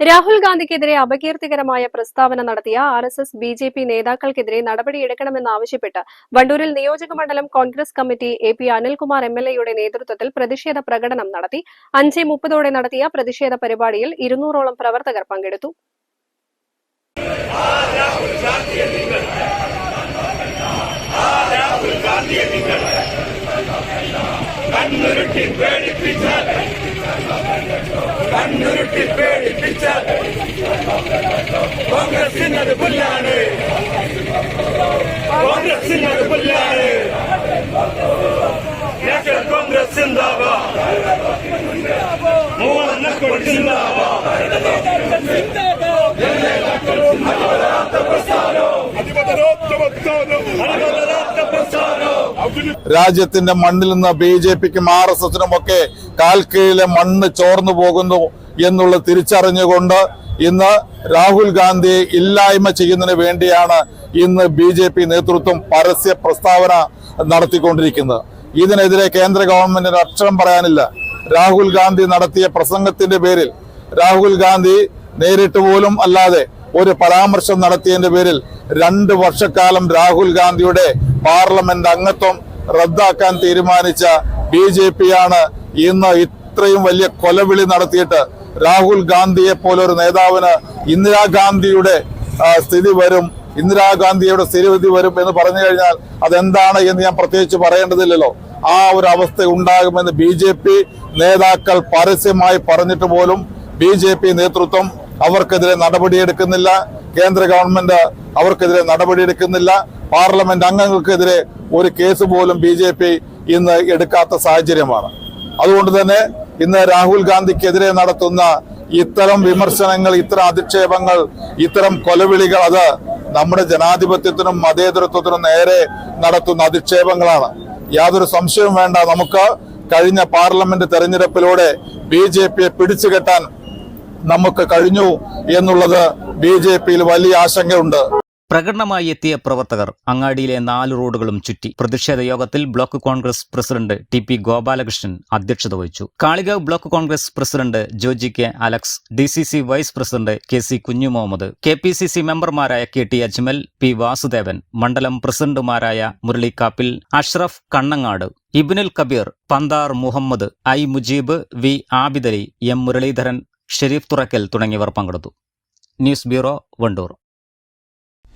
രാഹുൽ ഗാന്ധിക്കെതിരെ അപകീർത്തികരമായ പ്രസ്താവന നടത്തിയ R S S B J P നേതാക്കൾക്കെതിരെ നടപടിയെടുക്കണമെന്നാവശ്യപ്പെട്ട് വണ്ടൂരിൽ നിയോജക മണ്ഡലം Congress committee A P Anilkumar M L എയുടെ നേതൃത്വത്തിൽ പ്രതിഷേധ പ്രകടനം നടത്തി. അഞ്ചേ മുപ്പതോടെ നടത്തിയ പ്രതിഷേധ പരിപാടിയിൽ ഇരുന്നൂറോളം പ്രവർത്തകർ പങ്കെടുത്തു. കണ്ണുരുട്ടി രാജ്യത്തിന്റെ മണ്ണിൽ നിന്ന് ബി ജെ പിക്കും ആർ എസ് എസിനും ഒക്കെ കാൽക്കീഴിലെ മണ്ണ് ചോർന്നു പോകുന്നു എന്നുള്ള തിരിച്ചറിഞ്ഞുകൊണ്ട് ഇന്ന് രാഹുൽ ഗാന്ധിയെ ഇല്ലായ്മ ചെയ്യുന്നതിന് വേണ്ടിയാണ് ഇന്ന് ബി ജെ പി നേതൃത്വം പരസ്യ പ്രസ്താവന നടത്തിക്കൊണ്ടിരിക്കുന്നത്. ഇതിനെതിരെ കേന്ദ്ര ഗവൺമെന്റിന് അക്ഷരം പറയാനില്ല. രാഹുൽ ഗാന്ധി നടത്തിയ പ്രസംഗത്തിന്റെ പേരിൽ രാഹുൽ ഗാന്ധി നേരിട്ട് പോലും അല്ലാതെ ഒരു പരാമർശം നടത്തിയതിന്റെ പേരിൽ രണ്ട് വർഷക്കാലം രാഹുൽ ഗാന്ധിയുടെ പാർലമെന്റ് അംഗത്വം റദ്ദാക്കാൻ തീരുമാനിച്ച ബി ജെ പി ആണ് ഇന്ന് ഇത്രയും വലിയ കൊലവിളി നടത്തിയിട്ട് രാഹുൽ ഗാന്ധിയെ പോലെ ഒരു നേതാവിന് ഇന്ദിരാഗാന്ധിയുടെ സ്ഥിതി വരും ഇന്ദിരാഗാന്ധിയുടെ സ്ഥിരവിധി വരും എന്ന് പറഞ്ഞു കഴിഞ്ഞാൽ അതെന്താണ് എന്ന് ഞാൻ പ്രത്യേകിച്ച് പറയേണ്ടതില്ലല്ലോ. ആ ഒരു അവസ്ഥ ഉണ്ടാകുമെന്ന് ബി ജെ പി നേതാക്കൾ പരസ്യമായി പറഞ്ഞിട്ട് പോലും ബി ജെ പി നേതൃത്വം അവർക്കെതിരെ നടപടിയെടുക്കുന്നില്ല. കേന്ദ്ര ഗവൺമെന്റ് അവർക്കെതിരെ നടപടിയെടുക്കുന്നില്ല. പാർലമെന്റ് അംഗങ്ങൾക്കെതിരെ ഒരു കേസ് പോലും ബി ഇന്ന് എടുക്കാത്ത സാഹചര്യമാണ്. അതുകൊണ്ട് തന്നെ ഇന്ന് രാഹുൽ ഗാന്ധിക്കെതിരെ നടത്തുന്ന ഇത്തരം വിമർശനങ്ങൾ ഇത്തരം അധിക്ഷേപങ്ങൾ ഇത്തരം കൊലവിളികൾ അത് നമ്മുടെ ജനാധിപത്യത്തിനും മതേതരത്വത്തിനും നേരെ നടത്തുന്ന അധിക്ഷേപങ്ങളാണ്. യാതൊരു സംശയവും വേണ്ട. നമുക്ക് കഴിഞ്ഞ പാർലമെന്റ് തെരഞ്ഞെടുപ്പിലൂടെ ബി ജെ പിയെ പിടിച്ചുകെട്ടാൻ നമുക്ക് കഴിഞ്ഞു എന്നുള്ളത് ബി ജെ പിയിൽ വലിയ ആശങ്കയുണ്ട്. പ്രകടനമായി എത്തിയ പ്രവർത്തകർ അങ്ങാടിയിലെ നാല് റോഡുകളും ചുറ്റി. പ്രതിഷേധ യോഗത്തിൽ block Congress president T P Gopalakrishnan അധ്യക്ഷത വഹിച്ചു. Kalikavu block Congress president Joji K Alex D C C vice president K C Kunju Muhammad K P C C മെമ്പർമാരായ K T Ajmal P Vasudevan മണ്ഡലം പ്രസിഡന്റുമാരായ Murali Kappil Ashraf Kannangad Ibnul Kabeer Panthar Muhammad I Mujeeb V Abidali M Muraleedharan Sherif Thurakkal തുടങ്ങിയവർ പങ്കെടുത്തു. News bureau Wandoor.